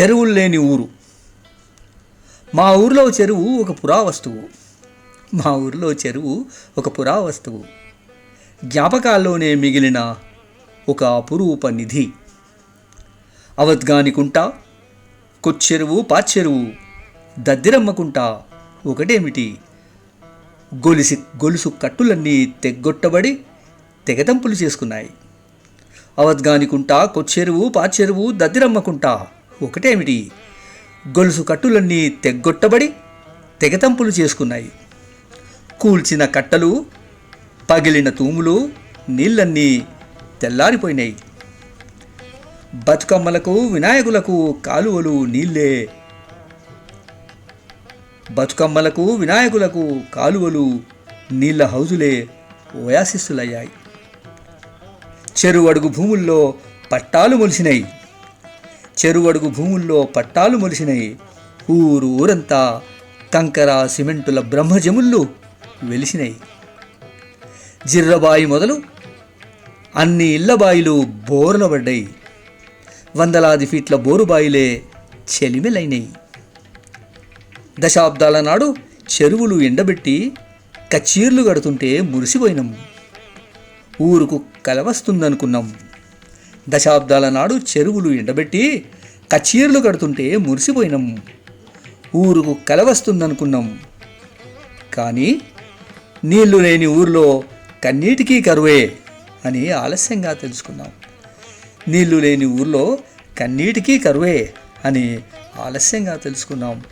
చెరువులు లేని ఊరు. మా ఊరిలో చెరువు ఒక పురావస్తువు. మా ఊరిలో చెరువు ఒక పురావస్తువు. జ్ఞాపకాల్లోనే మిగిలిన ఒక అపురూప నిధి. అవద్గానికుంట కొచ్చెరువు పాచెరువు దద్దిరమ్మకుంట ఒకటేమిటి? గొలిసి గొలుసు కట్టులన్నీ తెగ్గొట్టబడి తెగతంపులు చేసుకున్నాయి. అవద్గానికుంట కొచ్చెరువు పాచెరువు దద్దిరమ్మకుంట. ఒకటేమిటి? గొలుసు కట్టులన్నీ తెగ్గొట్టబడి తెగతంపులు చేసుకున్నాయి. కూల్చిన కట్టలు పగిలిన తూములు నీళ్ళన్నీ తెల్లారిపోయినాయి. బతుకమ్మలకు వినాయకులకు కాలువలు నీళ్ళే. బతుకమ్మలకు వినాయకులకు కాలువలు నీళ్ళ హౌజులే ఓయాసిస్సులయ్యాయి. చెరువడుగు భూముల్లో పట్టాలు మొలిసినాయి చెరువడుగు భూముల్లో పట్టాలు మొలిసినాయి ఊరు ఊరంతా కంకర సిమెంటుల బ్రహ్మజముళ్ళు వెలిసినాయి జిర్రబాయి మొదలు అన్ని ఇళ్ళబాయిలు బోర్ల పడ్డాయి వందలాది ఫీట్ల బోరుబాయిలే చెలిమెలైనాయి దశాబ్దాల నాడు చెరువులు ఎండబెట్టి కచ్చీర్లు కడుతుంటే మురిసిపోయినాము ఊరుకు కలవస్తుందనుకున్నాం. దశాబ్దాల నాడు చెరువులు ఎండబెట్టి కచీర్లు కడుతుంటే మురిసిపోయినాం. ఊరుకు కలవస్తుందనుకున్నాం. కానీ నీళ్ళు లేని ఊర్లో కన్నీటికీ కరువే అని ఆలస్యంగా తెలుసుకున్నాం. నీళ్ళు లేని ఊర్లో కన్నీటికీ కరువే అని ఆలస్యంగా తెలుసుకున్నాం.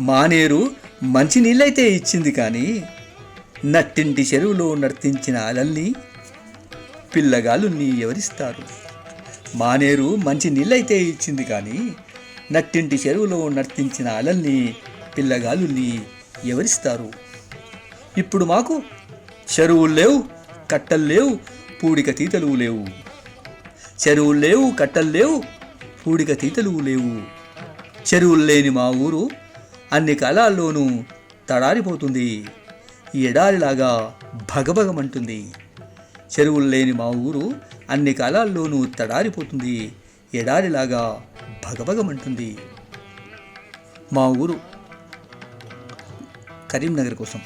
మానేరు మంచి నీళ్ళైతే ఇచ్చింది కానీ నట్టింటి చెరువులో నర్తించిన అలల్ని పిల్లగాలుని ఎవరిస్తారు మానేరు మంచి నీళ్ళైతే ఇచ్చింది కానీ నట్టింటి చెరువులో నర్తించిన అలల్ని పిల్లగాలుని ఎవరిస్తారు ఇప్పుడు మాకు చెరువులు లేవు కట్టలు లేవు పూడిక తీతలు లేవు. చెరువులు లేవు కట్టలు లేవు పూడిక తీతలు లేవు. చెరువులు లేని మా ఊరు అన్ని కాలాల్లోనూ తడారిపోతుంది. ఎడారిలాగా భగభగమంటుంది. చెరువులు లేని మా ఊరు అన్ని కాలాల్లోనూ తడారిపోతుంది. ఎడారిలాగా భగభగమంటుంది. మా ఊరు కరీంనగర్ కోసం.